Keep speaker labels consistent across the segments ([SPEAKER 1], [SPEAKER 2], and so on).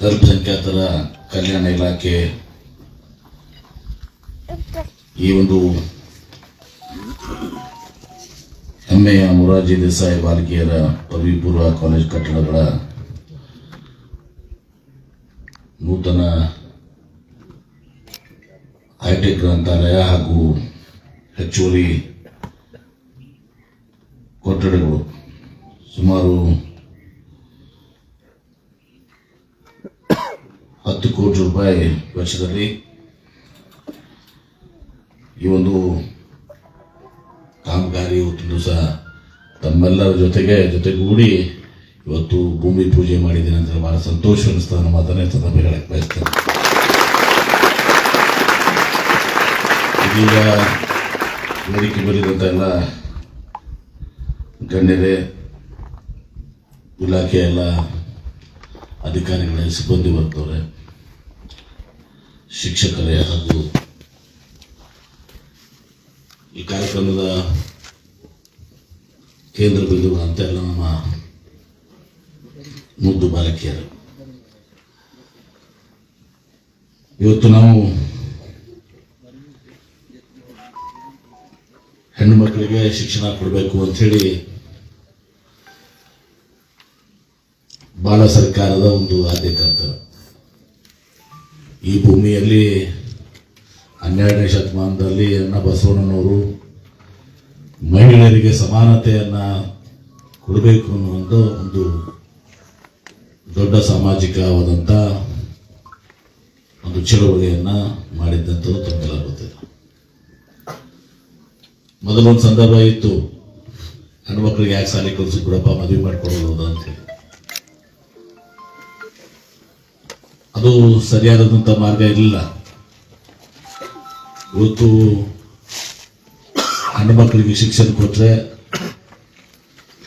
[SPEAKER 1] ಅಲ್ಪಸಂಖ್ಯಾತರ ಕಲ್ಯಾಣ ಇಲಾಖೆ ಈ ಒಂದು ಹೆಮ್ಮೆಯ ಮುರಾರ್ಜಿ ದೇಸಾಯಿ ಬಾಲಕಿಯರ ಪದವಿ ಕಾಲೇಜ್ ಕಟ್ಟಡಗಳ ನೂತನ ಹೈಟೆಕ್ ಗ್ರಂಥಾಲಯ ಹಾಗೂ ಹೆಚ್ಚುವರಿ ಕೊಠಡಿಗಳು. ಸುಮಾರು ಹತ್ತು ಕೋಟಿ ರೂಪಾಯಿ ವೆಚ್ಚದಲ್ಲಿ ಈ ಒಂದು ಕಾಮಗಾರಿ ದಿವಸ ತಮ್ಮೆಲ್ಲರ ಜೊತೆಗೆ, ಜೊತೆಗೂಡಿ ಇವತ್ತು ಭೂಮಿ ಪೂಜೆ ಮಾಡಿದ್ದೀನಿ ಅಂತ ಬಹಳ ಸಂತೋಷ ಅನಿಸ್ತದೆ ನಮ್ಮ ಮಾತನ್ನೇ ಹೇಳಕ್ಕೆ ಬಯಸ್ತೇನೆ. ಇದೀಗ ವೇದಿಕೆ ಬರೆದಂತ ಎಲ್ಲ ಗಣ್ಯರೇ ಇಲಾಖೆಯ ಎಲ್ಲ ಅಧಿಕಾರಿಗಳೇ, ಸಿಬ್ಬಂದಿ ವರ್ಗದವರೇ ಶಿಕ್ಷಕರೇ ಹಾಗೂ ಈ ಕಾರ್ಯಕ್ರಮದ ಕೇಂದ್ರ ಬಿಂದುಗಳು ಅಂತ ಎಲ್ಲ ನಮ್ಮ ಮುದ್ದು ಬಾಲಕಿಯರು. ಇವತ್ತು ನಾವು ಹೆಣ್ಣು ಮಕ್ಕಳಿಗೆ ಶಿಕ್ಷಣ ಕೊಡಬೇಕು ಅಂಥೇಳಿ ಬಾಲ ಸರ್ಕಾರದ ಒಂದು ಆದ್ಯ ಕರ್ತವ್ಯ ಈ ಭೂಮಿಯಲ್ಲಿ, ಹನ್ನೆರಡನೇ ಶತಮಾನದಲ್ಲಿ ಅಣ್ಣ ಬಸವಣ್ಣನವರು ಮಹಿಳೆಯರಿಗೆ ಸಮಾನತೆಯನ್ನು ಕೊಡಬೇಕು ಅನ್ನುವಂಥ ಒಂದು ದೊಡ್ಡ ಸಾಮಾಜಿಕವಾದಂಥ ಒಂದು ಚಳವಳಿಯನ್ನ ಮಾಡಿದ್ದಂಥದ್ದು ತಮಗೆಲ್ಲ ಮೊದಲೊಂದು ಸಂದರ್ಭ ಇತ್ತು ಹೆಣ್ಮಕ್ಳಿಗೆ ಯಾಕೆ ಸಾಲಿ ಕಲಿಸಿ ಬಿಡಪ್ಪ, ಮದುವೆ ಅಂತ ಅದು ಸರಿಯಾದಂಥ ಮಾರ್ಗ ಇರಲಿಲ್ಲ. ಇವತ್ತು ಹೆಣ್ಣು ಮಕ್ಕಳಿಗೆ ಶಿಕ್ಷಣ ಕೊಟ್ಟರೆ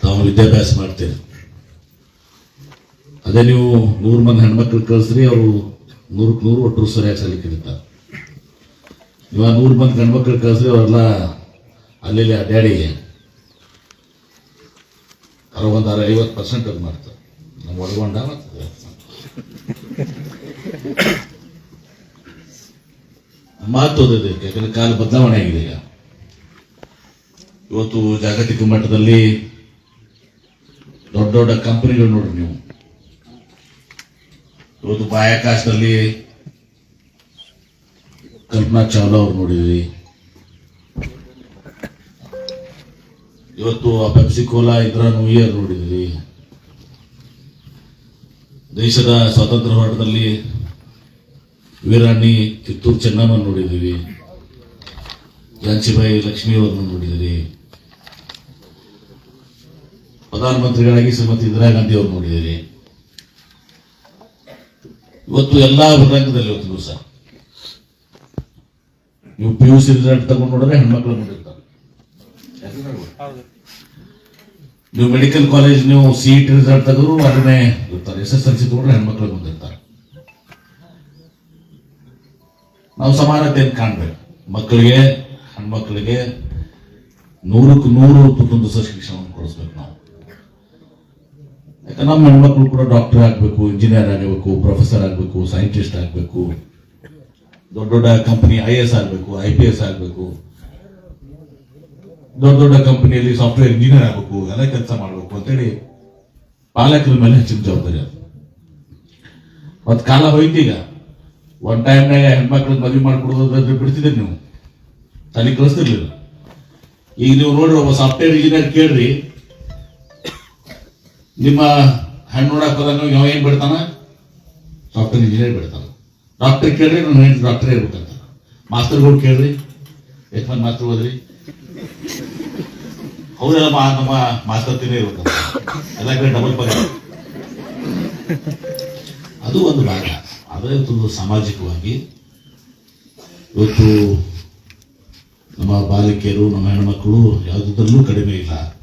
[SPEAKER 1] ತಾವು ವಿದ್ಯಾಭ್ಯಾಸ ಮಾಡ್ತೇವೆ ಅದೇ ನೀವು ನೂರು ಮಂದಿ ಹೆಣ್ಮಕ್ಳಿಗೆ ಕಳಿಸ್ರಿ, ಅವರು ನೂರಕ್ಕೆ ನೂರು ಒಟ್ಟು ಸರಿಯಾಗಿ ಸಾಲಿ ಕಲಿತಾರೆ ಇವಾಗ ನೂರು ಮಂದಿ ಹೆಣ್ಮಕ್ಳಿಗೆ ಕಳಿಸ್ರಿ, ಅವರೆಲ್ಲ ಅಲ್ಲೆಲ್ಲಿ ಅಡ್ಡಾಡಿ ಅವ್ರ ಒಂದು ಐವತ್ತು ಪರ್ಸೆಂಟ್ ಅದು ಮಾಡ್ತಾರೆ. ನಮ್ಮ ಒಳಗೊಂಡ ಮಹತ್ವದ ಯಾಕಂದ್ರೆ ಕಾಲ ಬದಲಾವಣೆ ಆಗಿದೆ ಈಗ. ಇವತ್ತು ಜಾಗತಿಕ ಮಟ್ಟದಲ್ಲಿ ದೊಡ್ಡ ದೊಡ್ಡ ಕಂಪನಿಗಳು ನೋಡ್ರಿ ನೀವು. ಇವತ್ತು ಬಾಹ್ಯಾಕಾಶದಲ್ಲಿ ಕಲ್ಪನಾ ಚಾವ್ಲಾ ಅವ್ರು ನೋಡಿದ್ರಿ. ಇವತ್ತು ಆ ಪೆಪ್ಸಿ ಕೋಲಾ ಇಂದ್ರಾ ನೋಡಿದ್ರಿ. ದೇಶದ ಸ್ವಾತಂತ್ರ್ಯ ಹೋರಾಟದಲ್ಲಿ ವೀರಾಣಿ ಕಿತ್ತೂರು ಚೆನ್ನಮ್ಮ ನೋಡಿದ್ದೀವಿ. ಜಾನ್ಸಿಬಾಯಿ ಲಕ್ಷ್ಮಿ ಅವರನ್ನು ನೋಡಿದಿರಿ ಪ್ರಧಾನಮಂತ್ರಿಗಳಾಗಿ ಶ್ರೀಮತಿ ಇಂದಿರಾ ಗಾಂಧಿ ಅವರು ನೋಡಿದ್ದೀರಿ. ಇವತ್ತು ಎಲ್ಲಾ ರಂಗದಲ್ಲಿ ಇವತ್ತು ದಿವಸ. ನೀವು ಪಿ ಯು ಸಿ ರಿಸಲ್ಟ್ ತಗೊಂಡು ನೋಡಿದ್ರೆ ಹೆಣ್ಮಕ್ಳು ನೋಡಿರ್ತಾರೆ. ನೀವು ಮೆಡಿಕಲ್ ಕಾಲೇಜ್ ನೀವು ಸಿ ಟಿ ರಿಸಲ್ಟ್ ತೆಗೆದ್ರು ಅದನ್ನೇ ಇರ್ತಾರೆ. ಎಸ್ ಎಸ್ ಎಲ್ ಸಿ ತಗೊಂಡ್ರೆ ಹೆಣ್ಮಕ್ಳು ಬಂದಿರ್ತಾರೆ. ನಾವು ಸಮಾನತೆಯನ್ನು ಕಾಣ್ಬೇಕು. ಮಕ್ಕಳಿಗೆ, ಹೆಣ್ಮಕ್ಳಿಗೆ ನೂರಕ್ಕೆ ನೂರು ತುಂಬ ಶಿಕ್ಷಣವನ್ನು ಕೊಡಿಸ್ಬೇಕು ನಾವು. ಯಾಕಂದ್ರೆ ನಮ್ಮ ಹೆಣ್ಮಕ್ಳು ಕೂಡ ಡಾಕ್ಟರ್ ಆಗಬೇಕು ಇಂಜಿನಿಯರ್ ಆಗಬೇಕು ಪ್ರೊಫೆಸರ್ ಆಗಬೇಕು ಸೈಂಟಿಸ್ಟ್ ಆಗಬೇಕು. ದೊಡ್ಡ ದೊಡ್ಡ ಕಂಪನಿ ಐ ಎಸ್ ಆಗಬೇಕು ಐ ಪಿ ಎಸ್ ಆಗಬೇಕು. ದೊಡ್ಡ ದೊಡ್ಡ ಕಂಪನಿಯಲ್ಲಿ ಸಾಫ್ಟ್ವೇರ್ ಇಂಜಿನಿಯರ್ ಆಗಬೇಕು, ಎಲ್ಲ ಕೆಲಸ ಮಾಡಬೇಕು ಅಂತೇಳಿ ಪಾಲಕರ ಮೇಲೆ ಹೆಚ್ಚಿನ ಜವಾಬ್ದಾರಿ ಅದು. ಮತ್ತು ಕಾಲ ಹೋಯ್ತೀಗ ಒಂದ್ ಟೈಮ್ನಾಗ ಹೆಣ್ಮಕ್ಳು ಮದುವೆ ಮಾಡ್ಕೊಡೋದು ಬಿಡ್ತಿದ್ರಿ ನೀವು. ತಲೆ ಕಳಿಸ್ತಿರ್ಲಿಲ್ಲ ಈಗ ನೀವು ನೋಡ್ರಿ, ಒಬ್ಬ ಸಾಫ್ಟ್ವೇರ್ ಇಂಜಿನಿಯರ್ ಕೇಳ್ರಿ. ನಿಮ್ಮ ಹೆಣ್ಣು ನೋಡಕ್ ಹೋದಾಗ ಯಾವ ಏನ್ ಬಿಡ್ತಾನ? ಸಾಫ್ಟ್ವೇರ್ ಇಂಜಿನಿಯರ್ ಬಿಡ್ತಾನ. ಡಾಕ್ಟರ್ ಕೇಳ್ರಿ, ನನ್ನ ಹೆಣ್ಣು ಡಾಕ್ಟರ್ ಇರ್ಬೇಕಂತ. ಮಾಸ್ತರ್ಗಳು ಕೇಳ್ರಿ. ಮಂದಿ ಮಾಸ್ತರ್ ಹೋದ್ರಿ ಹೌದಲ್ಲ ಮಾ, ನಮ್ಮ ಮಾಸ್ತರ್ ತಿನ್ನೇ ಇರ್ಬೇಕಂತ. ಎಲ್ಲ ಕಡೆ ಡಬಲ್ ಪಗಾರ. ಅದು ಒಂದು ಭಾಗ. ಅದೇ ತುಂಬ ಸಾಮಾಜಿಕವಾಗಿ ಇವತ್ತು ನಮ್ಮ ಬಾಲಕಿಯರು, ನಮ್ಮ ಹೆಣ್ಮಕ್ಳು ಯಾವುದರಲ್ಲೂ ಕಡಿಮೆ ಇಲ್ಲ.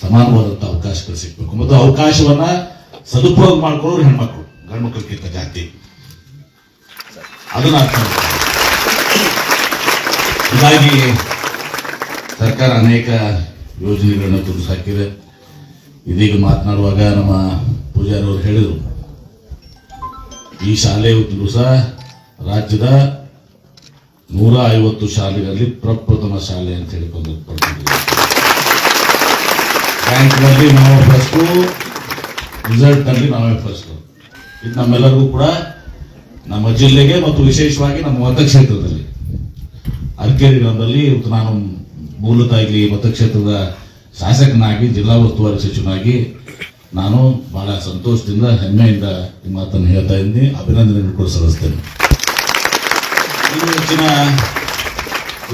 [SPEAKER 1] ಸಮಾನವಾದಂಥ ಅವಕಾಶಗಳು ಸಿಗಬೇಕು. ಮತ್ತು ಅವಕಾಶವನ್ನ ಸದುಪಯೋಗ ಮಾಡ್ಕೊಳ್ಳೋರು ಹೆಣ್ಮಕ್ಳು ಗಂಡು ಜಾತಿ ಅದನ್ನ ಅರ್ಥ. ಹೀಗಾಗಿ ಸರ್ಕಾರ ಅನೇಕ ಯೋಜನೆಗಳನ್ನ ತುಂಬಿಸಾಕಿದೆ ಇದೀಗ ಮಾತನಾಡುವಾಗ ನಮ್ಮ ಪೂಜಾರಿ ಅವರು ಹೇಳಿದರು ಈ ಶಾಲೆ ಇವತ್ತು ದಿವಸ ರಾಜ್ಯದ ನೂರ ಐವತ್ತು ಶಾಲೆಗಳಲ್ಲಿ ಪ್ರಪ್ರಥಮ ಶಾಲೆ ಅಂತ ಹೇಳಿ ಬಂದು ಪಡ್ಕೊಂಡಿದ್ದೀವಿ ಬ್ಯಾಂಕ್ನಲ್ಲಿ ನಾವೇ ಫಸ್ಟು ರಿಸಲ್ಟ್ನಲ್ಲಿ ನಾವೇ ಫಸ್ಟು ಇದು ನಮ್ಮೆಲ್ಲರಿಗೂ ಕೂಡ ನಮ್ಮ ಜಿಲ್ಲೆಗೆ ಮತ್ತು ವಿಶೇಷವಾಗಿ ನಮ್ಮ ಮತಕ್ಷೇತ್ರದಲ್ಲಿ. ಅರ್ಕೇರಿ ಗ್ರಾಮದಲ್ಲಿ ಇವತ್ತು ನಾನು ಮೂಲತಃ ಇಲ್ಲಿ ಮತಕ್ಷೇತ್ರದ ಶಾಸಕನಾಗಿ, ಜಿಲ್ಲಾ ಉಸ್ತುವಾರಿ ಸಚಿವನಾಗಿ ನಾನು ಬಹಳ ಸಂತೋಷದಿಂದ ಹೆಮ್ಮೆಯಿಂದ ಈ ಮಾತನ್ನು ಹೇಳ್ತಾ ಇದ್ದೀನಿ. ಅಭಿನಂದನೆಗಳು ಕೂಡ ಸಲ್ಲಿಸ್ತೇನೆ. ಹೆಚ್ಚಿನ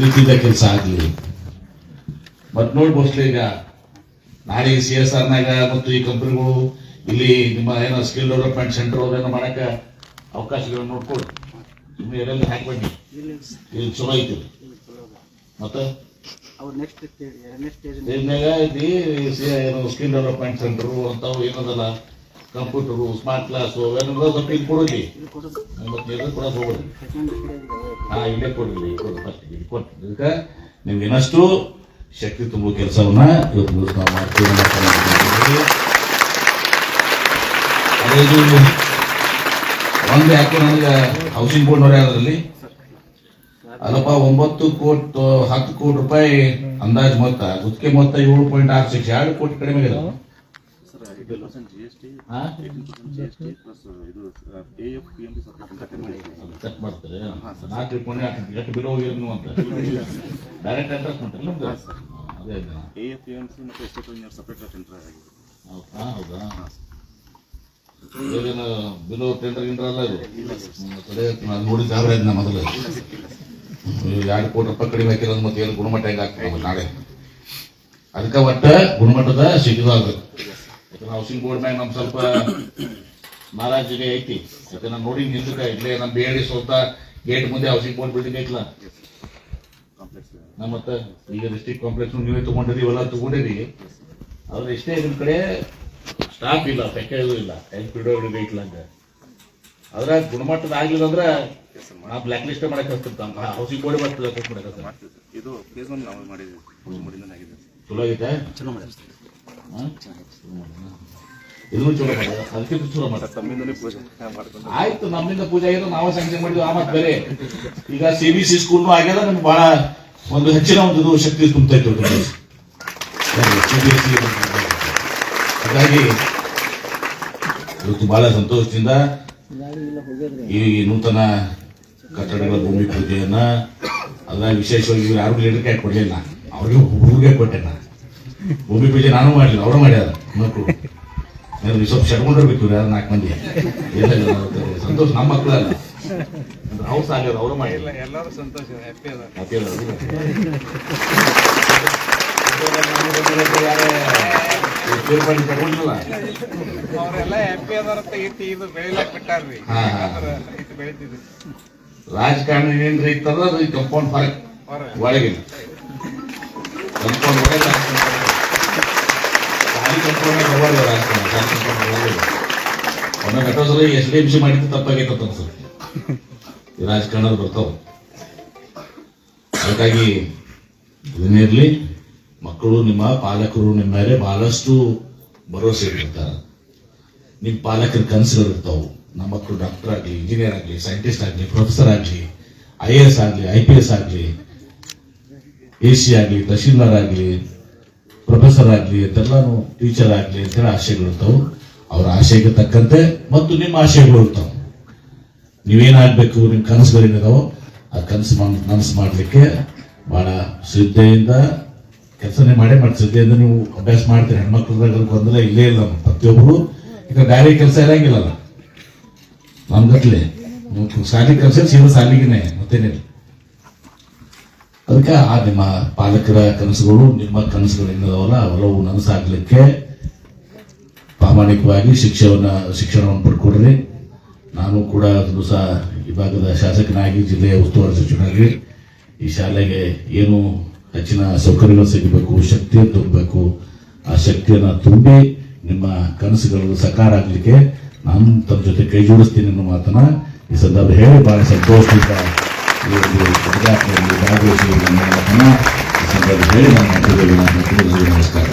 [SPEAKER 1] ರೀತಿಯ ಕೆಲಸ ಆಗಲಿ. ಮತ್ ಮೋಸ್ಟ್ಲಿ ಈಗ ನಾಳೆ ಸಿ ಎಸ್ ಆರ್ನಾಗ ಮತ್ತು ಈ ಕಂಪ್ನಿಗಳು ಇಲ್ಲಿ ನಿಮ್ಮ ಏನೋ ಸ್ಕಿಲ್ ಡೆವಲಪ್ಮೆಂಟ್ ಸೆಂಟರ್ ಅದೇನೋ ಮಾಡೋಕ್ಕೆ ಅವಕಾಶಗಳನ್ನು ನೋಡ್ಕೊಳ್ಳಿ. ನಿಮ್ಮ ಎಲ್ಲೆಲ್ಲಿ ಹಾಕ್ಬೇಡಿ. ಇಲ್ಲಿ. ಚಲೋ ಐತಿ. ಮತ್ತೆ?
[SPEAKER 2] ಅವ್ರು ನೆಕ್ಸ್ಟ್ ನೆಕ್ಸ್ಟ್ ಸ್ಟೇಜ್
[SPEAKER 1] ಇದು ಐತಿ ಸಿ- ಏನು ಸ್ಕಿಲ್ ಡೆವಲಪ್ಮೆಂಟ್ ಸೆಂಟರ್ ಅಂಥವು ಏನದಲ್ಲ ಕಂಪ್ಯೂಟರು ಸ್ಮಾರ್ಟ್ ಕ್ಲಾಸು ಅವೆಲ್ಲ ಸ್ವಲ್ಪ ಇಲ್ಲಿ ಕೊಡೋದು. ಮತ್ತೆ ಎಲ್ಲರೂ ಕೂಡ ಹೋಗ್ಬೇಡಿ ಹಾಂ ಇಲ್ಲೇ ಕೊಡ್ರಿ ಕೊಡಿ ಫಸ್ಟ್ ಇಲ್ಲಿ ಕೊಟ್ಟು ಇದಕ್ಕೆ ನಿಮ್ಗೆ ಇನ್ನಷ್ಟು ಶಕ್ತಿ ತುಂಬುವ ಕೆಲಸವನ್ನ ಇವತ್ತು ನಾವು ಮಾಡ್ತೀವಿ ಅದೇ ಒಂದು ಯಾಕೆ ನನಗೆ ಹೌಸಿಂಗ್ ಬೋರ್ಡ್ನವರೇ ಅದರಲ್ಲಿ ಅಲ್ಲಪ್ಪ ಒಂಬತ್ತು ಕೋಟಿ ಹತ್ತು ಕೋಟಿ ರೂಪಾಯಿ ಅಂದಾಜು ಮೊತ್ತ ಗುತ್ತಿಗೆ ಮೊತ್ತ ಏಳು ಪಾಯಿಂಟ್ ಆರು ಸಿಕ್ಸ್ ಎರಡು ಕೋಟಿ ಕಡಿಮೆ ಇದೆ direct
[SPEAKER 3] A F M C ಮತ್ತು ಎಸ್ಟೇಟ್ ಸಪ್ರೇಟ್ ಆಗಿದೆ.
[SPEAKER 1] ಹೌದಾ? ಬಿಲು ಟೆಂಡರ್ ಗಿಂಡರ್ ಅಲ್ಲ ಇದು? ನೋಡಿ ಸಾವಿರ ಆಯ್ತು ಮೊದಲು. ಎರಡು ಕೋಟಿ ರೂಪಾಯಿ ಕಡಿಮೆ ಹಾಕಿರೋದು ಮತ್ತೆ ಏನು ಗುಣಮಟ್ಟ ಹೆಂಗೆ ನಾಳೆ. ಅದಕ್ಕೆ ಒಟ್ಟ ಗುಣಮಟ್ಟದ ಸಿಗಿದಾಗಬೇಕು ಯಾಕಂದ್ರೆ ಹೌಸಿಂಗ್ ಬೋರ್ಡ್ ಮ್ಯಾಗ ನಮ್ ಸ್ವಲ್ಪ ನಾರಾಜಿಗೆ ಐತಿ. ಯಾಕಂದ್ರೆ ನೋಡಿ ನಿಂತಕ ಇಲ್ಲೇ ನಮ್ಮ ಬೇಡಿ ಸ್ವಲ್ಪ ಗೇಟ್ ಮುಂದೆ ಹೌಸಿಂಗ್ ಬೋರ್ಡ್ ಬಿಲ್ಡಿಂಗ್
[SPEAKER 3] ಕಾಂಪ್ಲೆಕ್ಸ್
[SPEAKER 1] ನಮ್ಮ ಮತ್ತೆ ಈಗ ಡಿಸ್ಟಿಕ್ ಕಾಂಪ್ಲೆಕ್ಸ್ ನೀವೇ ತಗೊಂಡಿರಿ, ಇವೆಲ್ಲ ತಗೊಂಡಿರಿ. ಆದ್ರೆ ಇಷ್ಟೇ ಇದ್ರ ಕಡೆ ಸ್ಟಾಫ್ ಇಲ್ಲ ಪ್ಯಾಕೇಜ್ ಇಲ್ಲ. ಹೆಂಗ್ ಇಡೋ ಐತ್ಲ ಆದ್ರೆ ಅದ್ರ ಗುಣಮಟ್ಟದ ಆಗ್ಲಿಲ್ಲ ಅಂದ್ರೆ ಲಿಸ್ಟ್ ಮಾಡಕ್ ಹಚ್ತಿರ್ತಾನ ಹೌಸಿಂಗ್ ಬೋರ್ಡ್
[SPEAKER 3] ಮಾಡ್ತೀವಿ. ಸರ್ ಇದು ಫೇಸ್ ನಾವು ಮಾಡಿದ್ದೀವಿ. ಮೂರಿಂದ ಆಗಿದೆ.
[SPEAKER 1] ಚಲೋ ಆಗೈತೆ?
[SPEAKER 2] ಚಲೋ
[SPEAKER 1] ಹಾ? ಚಲೋ ಅದಕ್ಕಿಂತ ಚಲೋ
[SPEAKER 3] ತಮ್ಮಿಂದನೇ ಪೂಜೆ ಮಾಡ್ಕೊಂಡು.
[SPEAKER 1] ಆಯ್ತು ನಮ್ಮಿಂದ ಪೂಜೆ ಆಗಿದ್ದು ನಾವು ಸ್ಯಾಂಕ್ಷನ್ ಮಾಡಿದ್ವಿ ಆ ಮತ್ತೆ ಬೇರೆ. ಈಗ ಸಿ ಬಿ ಸಿ ಸ್ಕೂಲ್ ಆಗ್ಯದ ನಮ್ಗೆ ಬಹಳ ಒಂದು ಹೆಚ್ಚಿನ ಒಂದು ಶಕ್ತಿ ತುಂಬ್ತಾ ಇತ್ತು ಹಾಗಾಗಿ ಇವತ್ತು ಬಹಳ ಸಂತೋಷದಿಂದ ಈ ನೂತನ ಕಟ್ಟಡಗಳ ಭೂಮಿ ಪೂಜೆಯನ್ನ ಅಲ್ಲ ವಿಶೇಷವಾಗಿ ಯಾರು ಲೀಡರ್ಗೆ ಕೊಡಲಿಲ್ಲ ಕೊಡ್ಲಿಲ್ಲ. ಅವ್ರಿಗೆ ಹುಡುಗರಿಗೆ ಕೊಟ್ಟೆ ನಾ ಭೂಮಿ ಪೂಜೆ ನಾನು ಮಾಡಲಿಲ್ಲ ಅವರು ಮಾಡ್ಯಾರ ಮಕ್ಕಳು ನೀವು ಸ್ವಲ್ಪ ಶಟ್ಕೊಂಡಿರ್ಬೇಕು ಇವ್ರು ಯಾರು ನಾಲ್ಕು ಮಂದಿ? ಸಂತೋಷ ನಮ್ಮ ಮಕ್ಕಳಲ್ಲ ಅಂದ್ರೆ ಅವ್ರು ಸಾಗ್ಯಾರ ಅವರು ಮಾಡಿಲ್ಲ
[SPEAKER 4] ಎಲ್ಲರೂ ಸಂತೋಷ ಹ್ಯಾಪಿ ಅದ
[SPEAKER 1] ಹ್ಯಾಪಿ
[SPEAKER 4] ಅವರೆಲ್ಲ ಹ್ಯಾಪಿ ಇಟ್ಟು ಇದು ಬೆಳಿಲಾಕ್ ಬಿಟ್ಟಾರ್ರಿ. ಇಟ್ಟು ಬೆಳಿತಿದ್ರು.
[SPEAKER 1] ರಾಜಕಾರಣ ಏನ್ರಿ ಇತ್ತದ ಅದು ಕಂಪೌಂಡ್ ಹೊರಗೆ
[SPEAKER 4] ಹೊರಗೆ.
[SPEAKER 1] ಒಳಗೆ ಕಂಪೌಂಡ್ ಒಳಗೆ ಖಾಲಿ ಕಂಪೌಂಡ್ ರಾಜಕಾರಣ ಖಾಲಿ ಕಂಪೌಂಡ್ ಒಮ್ಮೆ ಎಸ್ ಡಿ ಎಂ ಸಿ ಮಾಡಿದ್ದು ತಪ್ಪಾಗೈತೆ ಅನ್ಸುತ್ತೆ. ಈ ರಾಜಕಾರಣದ ಬರ್ತಾವ. ಅದಕ್ಕಾಗಿ ಇದನ್ನಿರ್ಲಿ ಮಕ್ಕಳು ನಿಮ್ಮ ಪಾಲಕರು ನಿಮ್ಮ ಮೇಲೆ ಬಹಳಷ್ಟು ಭರವಸೆ ಇಟ್ಟಿರ್ತಾರೆ ನಿಮ್ಮ ಪಾಲಕರ ಕನಸುಗಳು ಇರ್ತಾವು. ನಮ್ಮ ಮಕ್ಕಳು ಡಾಕ್ಟರ್ ಆಗಲಿ ಇಂಜಿನಿಯರ್ ಆಗಲಿ ಸೈಂಟಿಸ್ಟ್ ಆಗಲಿ ಪ್ರೊಫೆಸರ್ ಆಗಲಿ ಐ ಎ ಎಸ್ ಆಗಲಿ ಐ ಪಿ ಎಸ್ ಆಗಲಿ ಎ ಸಿ ಆಗಲಿ, ತಹಶೀಲ್ದಾರ್ ಆಗಲಿ ಪ್ರೊಫೆಸರ್ ಆಗಲಿ, ಅಂತೆಲ್ಲಾನು ಟೀಚರ್ ಆಗಲಿ ಅಂತೇಳಿ ಆಸೆಗಳು ಇರ್ತಾವೆ. ಅವರ ಆಶಯಕ್ಕೆ ತಕ್ಕಂತೆ ಮತ್ತು ನಿಮ್ಮ ಆಶೆಗಳು ಇರ್ತಾವೆ. ನೀವೇನಾಗಬೇಕು ನಿಮ್ಮ ಕನಸುಗಳೇನಿದಾವೋ ಆ ಕನಸು ನನಸು ಮಾಡಲಿಕ್ಕೆ ಬಹಳ ಶ್ರದ್ಧೆಯಿಂದ ಕೆಲಸನೇ ಮಾಡೇ ಮಾಡಿ ಶ್ರದ್ಧೆಯಿಂದ ನೀವು ಅಭ್ಯಾಸ ಮಾಡ್ತೀರಿ. ಹೆಣ್ಮಕ್ಳದಾಗ ಗೊಂದಲ ಇಲ್ಲೇ ಇಲ್ಲ ಪ್ರತಿಯೊಬ್ಬರು ಈಗ ಬೇರೆ ಕೆಲಸ ಇರಂಗಿಲ್ಲಲ್ಲ. ನಮ್ಗಟ್ಲೆ ಶಾಲೆಗೆ ಕೆಲಸ ಸೀದಾ ಶಾಲೆಗೇನೆ ಮತ್ತೇನಿಲ್ಲ. ಅದಕ್ಕೆ ಆ ನಿಮ್ಮ ಪಾಲಕರ ಕನಸುಗಳು, ನಿಮ್ಮ ಕನಸುಗಳು ಏನಿದಾವಲ್ಲ, ಅವೆಲ್ಲವೂ ನನಸಾಗ್ಲಿಕ್ಕೆ ಪ್ರಾಮಾಣಿಕವಾಗಿ ಶಿಕ್ಷಣವನ್ನು ಶಿಕ್ಷಣವನ್ನು ಪಡ್ಕೊಡ್ರಿ. ನಾನು ಕೂಡ ಸಹ ಈ ಭಾಗದ ಶಾಸಕನಾಗಿ, ಜಿಲ್ಲೆಯ ಉಸ್ತುವಾರಿ ಸಚಿವನಾಗಿ, ಈ ಶಾಲೆಗೆ ಏನು ಹೆಚ್ಚಿನ ಸೌಕರ್ಯಗಳು ಸಿಗಬೇಕು, ಶಕ್ತಿಯನ್ನು ತುಂಬಬೇಕು, ಆ ಶಕ್ತಿಯನ್ನು ತುಂಬಿ ನಿಮ್ಮ ಕನಸುಗಳು ಸಕಾರ ಆಗಲಿಕ್ಕೆ ನಾನು ತಮ್ಮ ಜೊತೆ ಕೈ ಜೋಡಿಸ್ತೀನಿ ಅನ್ನೋ ಮಾತನ್ನ ಈ ಸಂದರ್ಭ ಹೇಳಿ ಬಹಳ ಸಂತೋಷದಿಂದ ಈ ಒಂದು ಉದ್ಘಾಟನೆಯಲ್ಲಿ ಭಾಗವಹಿಸಿ ನನ್ನ ಮಾತನ್ನ ಈ ಸಂದರ್ಭ ಹೇಳಿ ನನ್ನ ಮಾತುಗಳಿಗೆ ನಾನು ಮುಗಿಸುತ್ತೇನೆ. ನಮಸ್ಕಾರ